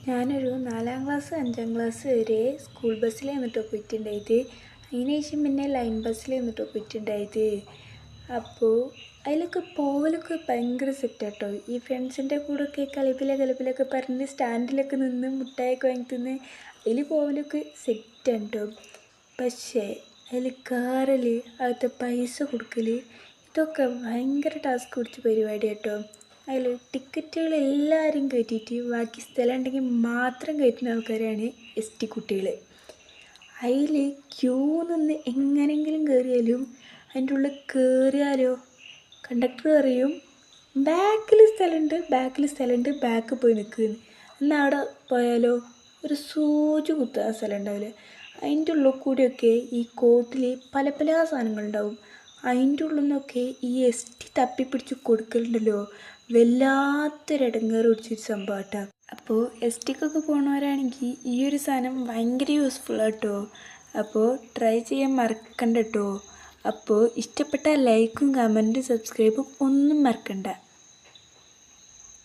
ഞാനൊരു നാലാം ക്ലാസ് അഞ്ചാം ക്ലാസ് വരെ സ്കൂൾ വന്നിട്ട് പോയിട്ടുണ്ടായത്. അതിന് ശേഷം പിന്നെ ലൈൻ വന്നിട്ട് പോയിട്ടുണ്ടായത്. അപ്പോൾ അതിലൊക്കെ പോവലൊക്കെ ഭയങ്കര സെറ്റാട്ടോ ഈ ഫ്രണ്ട്സിന്റെ കൂടെയൊക്കെ കളിപ്പിലെ കളിപ്പിലൊക്കെ പറഞ്ഞ് സ്റ്റാൻഡിലൊക്കെ നിന്ന് മുട്ടായൊക്കെ വാങ്ങി തിന്ന് അതിൽ പോവലൊക്കെ സെറ്റാണ് കേട്ടോ പക്ഷേ അതിൽ കയറൽ അവിടുത്തെ പൈസ കൊടുക്കൽ ഇതൊക്കെ ഭയങ്കര ടാസ്ക് പിടിച്ച പരിപാടി കേട്ടോ അതിൽ ടിക്കറ്റുകൾ എല്ലാവരും കയറ്റിയിട്ട് ബാക്കി സ്ഥലം ഉണ്ടെങ്കിൽ മാത്രം കയറ്റുന്ന ആൾക്കാരാണ് എസ് ടി കുട്ടികൾ അതിൽ ക്യൂ നിന്ന് എങ്ങനെങ്കിലും കയറിയാലും അതിന്റെ ഉള്ളിൽ കയറിയാലോ? കണ്ടക്ടർ പറയും ബാക്കിൽ സ്ഥലമുണ്ട് ബാക്കിൽ സ്ഥലമുണ്ട് ബാക്ക് പോയി നിൽക്കുന്നു എന്നാൽ അവിടെ പോയാലോ? ഒരു സൂചി കുത്താൻ സ്ഥലം ഉണ്ടാവില്ല? അതിന്റെ ഉള്ളിൽ കൂടിയൊക്കെ ഈ കോട്ടിൽ പല പല സാധനങ്ങളുണ്ടാവും അതിന്റെ ഉള്ളിൽ നിന്നൊക്കെ ഈ എസ് ടി തപ്പിപ്പിടിച്ച് കൊടുക്കലുണ്ടല്ലോ. വല്ലാത്തൊരു ഇടങ്ങേറ് പിടിച്ചൊരു സംഭവം കേട്ടോ അപ്പോൾ എസ് ടിക്കൊക്കെ പോണവരാണെങ്കിൽ ഈ ഒരു സാധനം ഭയങ്കര യൂസ്ഫുൾ ആട്ടോ അപ്പോൾ ട്രൈ ചെയ്യാൻ മറക്കണ്ട കേട്ടോ അപ്പോൾ ഇഷ്ടപ്പെട്ട ലൈക്കും കമന്റും സബ്സ്ക്രൈബും ഒന്നും മറക്കണ്ട.